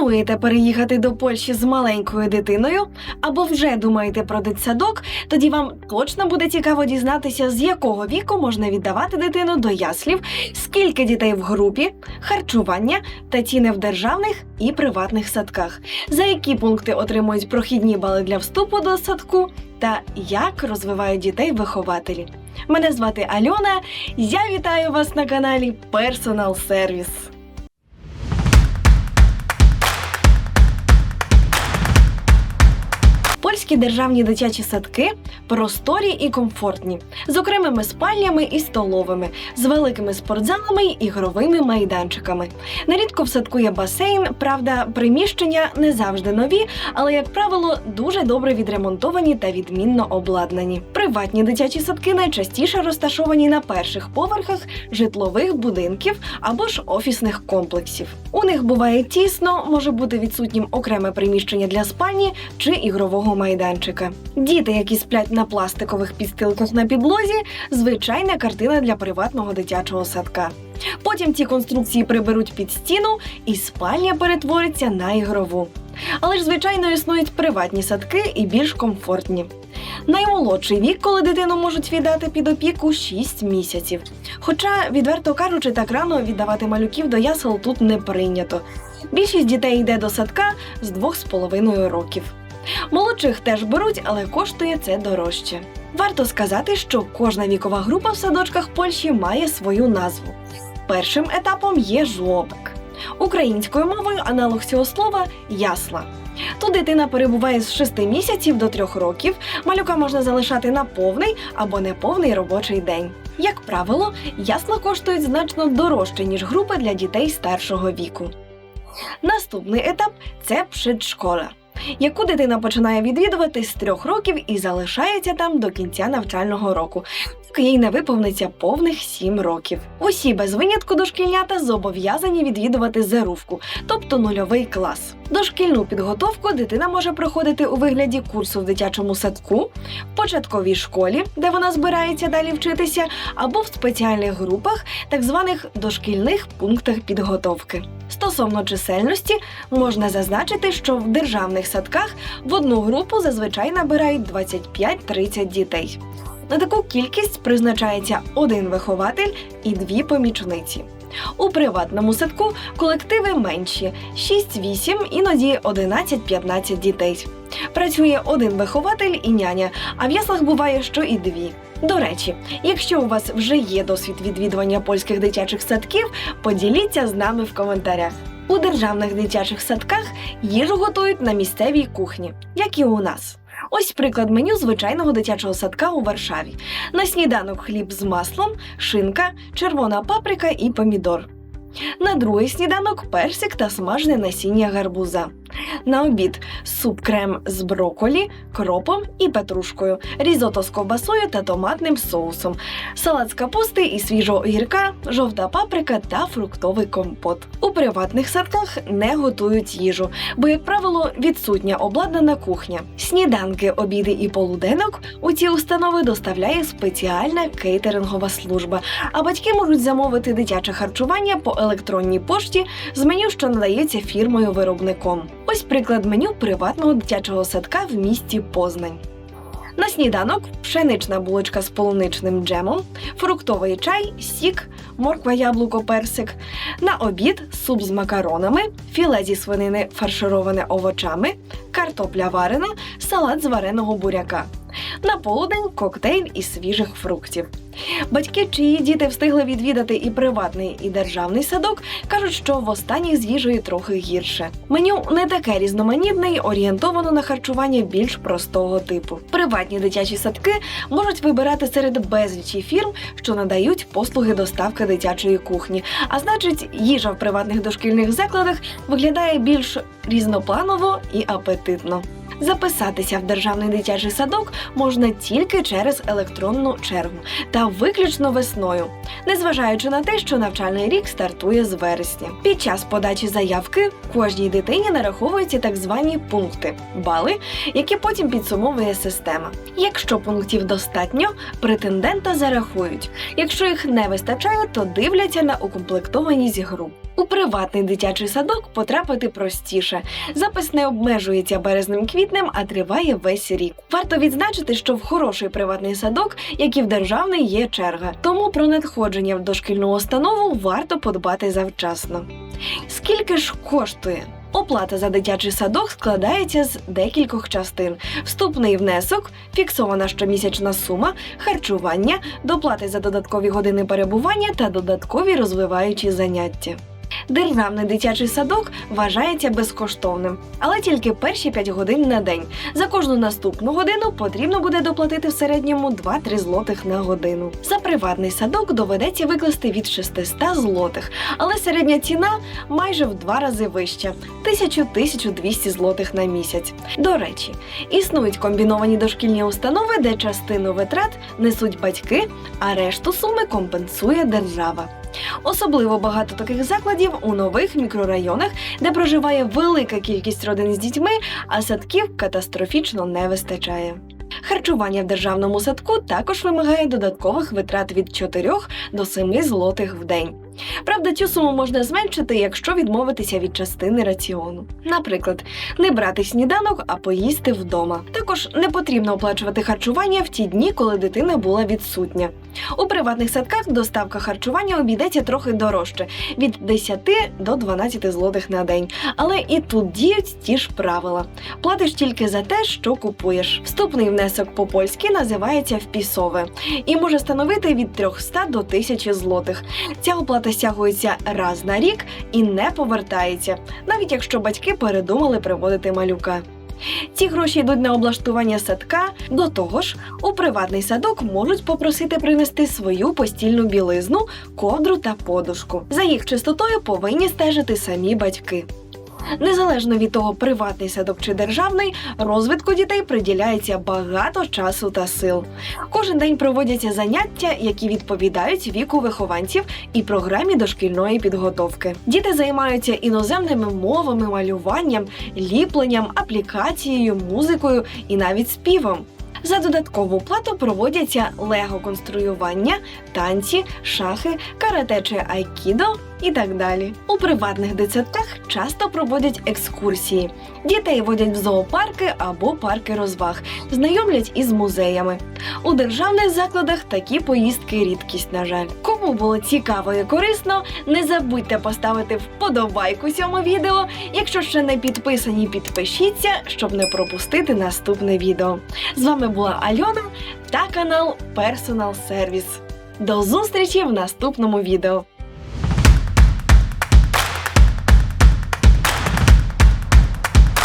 Плануєте переїхати до Польщі з маленькою дитиною або вже думаєте про дитсадок? Тоді вам точно буде цікаво дізнатися, з якого віку можна віддавати дитину до яслів, скільки дітей в групі, харчування та ціни в державних і приватних садках, за які пункти отримують прохідні бали для вступу до садку, та як розвивають дітей вихователі. Мене звати Альона. Я вітаю вас на каналі Personal Service. Польські державні дитячі садки просторі і комфортні, з окремими спальнями і столовими, з великими спортзалами й ігровими майданчиками. Нерідко в садку є басейн, правда, приміщення не завжди нові, але, як правило, дуже добре відремонтовані та відмінно обладнані. Приватні дитячі садки найчастіше розташовані на перших поверхах житлових будинків або ж офісних комплексів. У них буває тісно, може бути відсутнім окреме приміщення для спальні чи ігрового майданчика. Діти, які сплять на пластикових підстилках на підлозі, звичайна картина для приватного дитячого садка. Потім ці конструкції приберуть під стіну, і спальня перетвориться на ігрову. Але ж, звичайно, існують приватні садки і більш комфортні. Наймолодший вік, коли дитину можуть віддати під опіку 6 місяців. Хоча, відверто кажучи, так рано віддавати малюків до ясел тут не прийнято. Більшість дітей йде до садка з 2,5 років. Молодших теж беруть, але коштує це дорожче. Варто сказати, що кожна вікова група в садочках Польщі має свою назву. Першим етапом є жлобик. Українською мовою аналог цього слова ясла. Тут дитина перебуває з 6 місяців до 3 років. Малюка можна залишати на повний або неповний робочий день. Як правило, ясла коштують значно дорожче, ніж групи для дітей старшого віку. Наступний етап це предшкола, яку дитина починає відвідувати з трьох років і залишається там до кінця навчального року. поки Їй не виповниться повних сім років. Усі без винятку дошкільнята зобов'язані відвідувати зерувку, тобто нульовий клас. Дошкільну підготовку дитина може проходити у вигляді курсу в дитячому садку, в початковій школі, де вона збирається далі вчитися, або в спеціальних групах, так званих дошкільних пунктах підготовки. Стосовно чисельності, можна зазначити, що в державних садках в одну групу зазвичай набирають 25-30 дітей. На таку кількість призначається один вихователь і дві помічниці. У приватному садку колективи менші 6-8, іноді 11-15 дітей. Працює один вихователь і няня, а в яслах буває, що і дві. До речі, якщо у вас вже є досвід відвідування польських дитячих садків, поділіться з нами в коментарях. У державних дитячих садках їжу готують на місцевій кухні, як і у нас. Ось приклад меню звичайного дитячого садка у Варшаві. На сніданок хліб з маслом, шинка, червона паприка і помідор. На другий сніданок персик та смажене насіння гарбуза. На обід суп крем з броколі, кропом і петрушкою, різото з ковбасою та томатним соусом, салат з капусти і свіжого огірка, жовта паприка та фруктовий компот. У приватних садках не готують їжу, бо, як правило, відсутня обладнана кухня. Сніданки, обіди і полуденок у ці установи доставляє спеціальна кейтерингова служба, а батьки можуть замовити дитяче харчування по електронній пошті з меню, що надається фірмою виробником. Ось приклад меню приватного дитячого садка в місті Познань. На сніданок пшенична булочка з полуничним джемом, фруктовий чай, сік, морква, яблуко, персик. На обід суп з макаронами, філе зі свинини фаршироване овочами, картопля варена, салат з вареного буряка. На полудень коктейль із свіжих фруктів. Батьки, чиї діти встигли відвідати і приватний, і державний садок, кажуть, що в останніх з їжею трохи гірше. Меню не таке різноманітне й орієнтовано на харчування більш простого типу. Приватні дитячі садки можуть вибирати серед безлічі фірм, що надають послуги доставки дитячої кухні. А значить, їжа в приватних дошкільних закладах виглядає більш різнопланово і апетитно. Записатися в державний дитячий садок можна тільки через електронну чергу та виключно весною, незважаючи на те, що навчальний рік стартує з вересня. Під час подачі заявки кожній дитині нараховуються так звані пункти бали, які потім підсумовує система. Якщо пунктів достатньо, претендента зарахують. Якщо їх не вистачає, то дивляться на укомплектованість груп. У приватний дитячий садок потрапити простіше. Запис не обмежується березним квітнем, а триває весь рік. Варто відзначити, що в хороший приватний садок, як і в державний, є черга. Тому про надходження в дошкільну установу варто подбати завчасно. Скільки ж коштує? Оплата за дитячий садок складається з декількох частин: вступний внесок, фіксована щомісячна сума, харчування, доплати за додаткові години перебування та додаткові розвиваючі заняття. Державний дитячий садок вважається безкоштовним, але тільки перші 5 годин на день. За кожну наступну годину потрібно буде доплатити в середньому 2-3 злотих на годину. За приватний садок доведеться викласти від 600 злотих, але середня ціна майже в два рази вища 1000-1200 злотих на місяць. До речі, існують комбіновані дошкільні установи, де частину витрат несуть батьки, а решту суми компенсує держава. Особливо багато таких закладів у нових мікрорайонах, де проживає велика кількість родин з дітьми, а садків катастрофічно не вистачає. Харчування в державному садку також вимагає додаткових витрат від 4 до 7 злотих в день. Правда, цю суму можна зменшити, якщо відмовитися від частини раціону. Наприклад, не брати сніданок, а поїсти вдома. Також не потрібно оплачувати харчування в ті дні, коли дитина була відсутня. У приватних садках доставка харчування обійдеться трохи дорожче від 10 до 12 злотих на день. Але і тут діють ті ж правила. Платиш тільки за те, що купуєш. Вступний внесок по польськи називається впісове і може становити від 300 до 1000 злотих. Ця оплата стягується раз на рік і не повертається, навіть якщо батьки передумали приводити малюка. Ці гроші йдуть на облаштування садка. До того ж, у приватний садок можуть попросити принести свою постільну білизну, ковдру та подушку. За їх чистотою повинні стежити самі батьки. Незалежно від того, приватний садок чи державний, розвитку дітей приділяється багато часу та сил. Кожен день проводяться заняття, які відповідають віку вихованців і програмі дошкільної підготовки. Діти займаються іноземними мовами, малюванням, ліпленням, аплікацією, музикою і навіть співом. За додаткову плату проводяться лего-конструювання, танці, шахи, карате чи айкідо і так далі. У приватних дитсадках часто проводять екскурсії. Дітей водять в зоопарки або парки розваг, знайомлять із музеями. У державних закладах такі поїздки рідкість, на жаль. Кому було цікаво і корисно, не забудьте поставити вподобайку цьому відео. Якщо ще не підписані, підпишіться, щоб не пропустити наступне відео. З вами була Альона та канал Personal Service. До зустрічі в наступному відео.